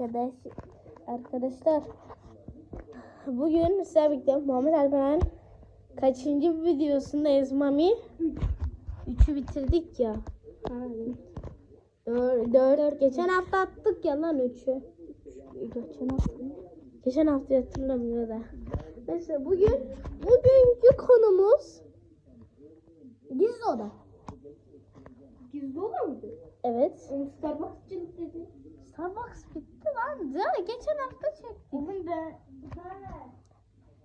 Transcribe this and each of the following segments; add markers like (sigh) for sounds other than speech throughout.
Arkadaş, arkadaşlar bugün sizlerle birlikte Muhammed Alperen kaçıncı videosundayız Mami? Üçü bitirdik ya. Dört, dört. Geçen hafta attık ya lan üçü. Geçen hafta. Geçen hafta hatırlamıyor da. Neyse bugün bugünkü konumuz gizli oda. Gizli oda mıydı? Evet. Starbucks için dedi. Starbucks bitti lan. Ya geçen hafta çektik. Bugün de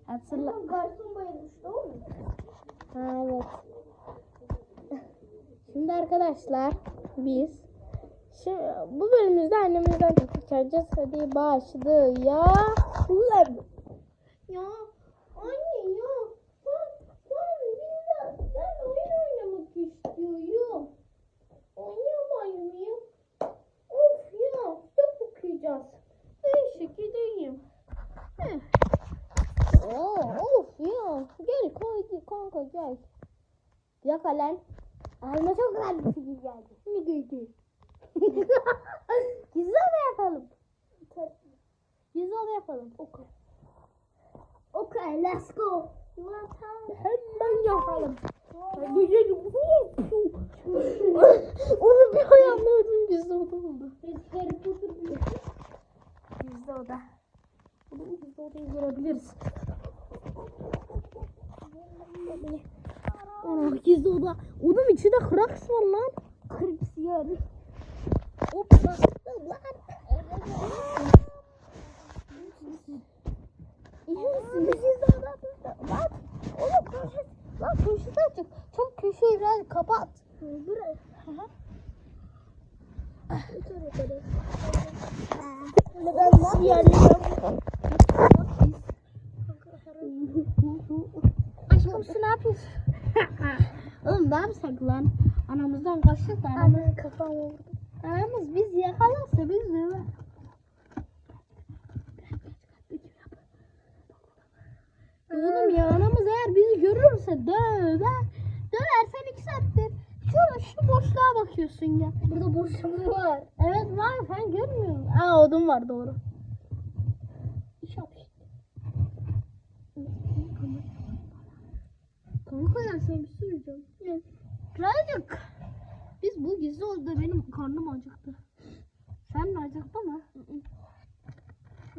Hatırla. Hatırla. garson bayılmıştı o mu? Ha, evet. Şimdi arkadaşlar biz şimdi bu bölümümüzde annemizden çok çalacağız. Hadi başlayalım. Ya Ya anne ya ben, ben, ben, ben oyun oynamak istiyorum. Oynayamayayım mıyım? Of ya kitap okuyacağız. Neyse gideyim. Heh. Oo, of ya. Gel koy kanka gel. Ya lan. Alma çok kalbisi gibi geldi. Ne giydi? Gizli oda yapalım. Gizli oda yapalım. Oku. Okay let's go. Hemen yapalım. Onu bir ayarladım gizli oda oldu. Gizli oda. Bunu gizli odayı görebiliriz. Ana gizli oda. Onun içinde Krax var lan. Krax yani. Hop bastım lan. İyi misin? Gizli odada. Lan. Oğlum köşesi. Lan. Çok köşeyi biraz kapat. Buraya. Ben yerliyim? Aşkım şu ne yapıyorsun? (laughs) Oğlum ne yapsak lan? Anamızdan kaçtık da anamız, Anne kafam vurdu. anamız biz yakalarsa biz de Oğlum ya anamız eğer bizi görürse döver. Döversen iki saattir. Şurada şu boşluğa bakıyorsun ya. Burada boşluğum var. Evet var sen görmüyor musun? Aa odun var doğru. Sen bir şey söyleyeceğim. Ne? Biz bu gizli odada benim karnım acıktı. Sen mi acıktı mı?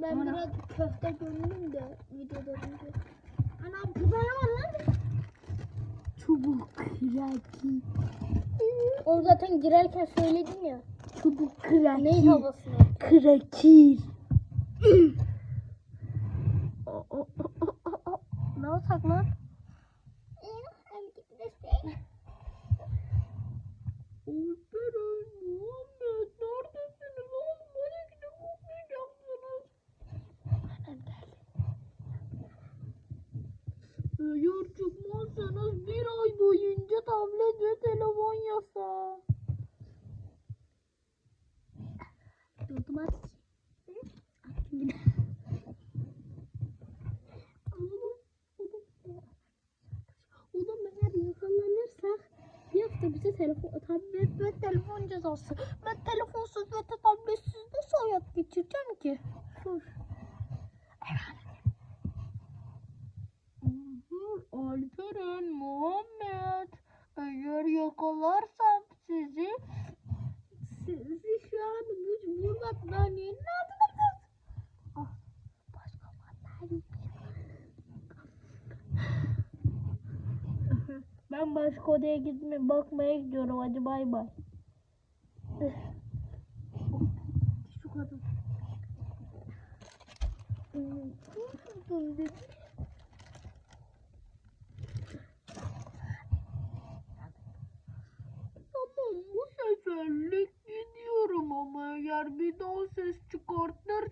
Ben Ana. biraz köfte gördüm de videoda önce. Ana ne var lan? Çubuk kraki. O zaten girerken söyledin ya. Çubuk kraki. Neyin havasını? Krakir. (clears throat) Ne olsak lan? Alperen, Muhammed neredesiniz oğlum? Bana gidip okuyacaksınız. Annem geldi. Eğer çıkmazsanız bir ay boyunca tablet ve telefon yasağı. Durdum yine. Oğlum, eğer yakalanırsak bir hafta bize telefon, tablet ve telefon cezası. Ben telefonsuz ve tabletsiz nasıl hayat geçireceğim ki? Dur. Alperen, Muhammed. Eğer yakalarsam sizi sizi şu an bu, bu battaniyenin altına kız. Ah, battaniye. (laughs) Ben başka odaya gitme bakmaya gidiyorum. Hadi bay bay. Şu kadar. Tamam corner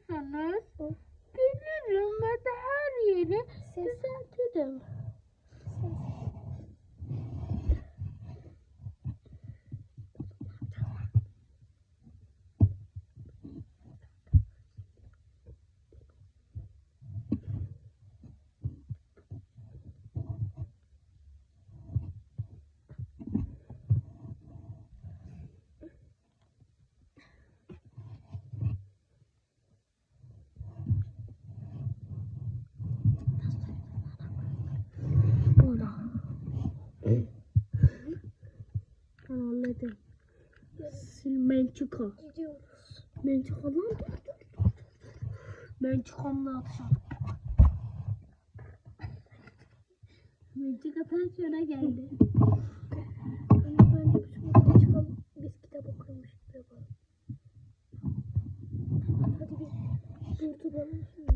Sil Mençika. Gidiyoruz. Mençika lan dur dur dur. ne yapacağım? Mençika pensiona geldi. Bence biz çıkalım. Biz kitap yapalım. Hadi biz kurtulalım şimdi.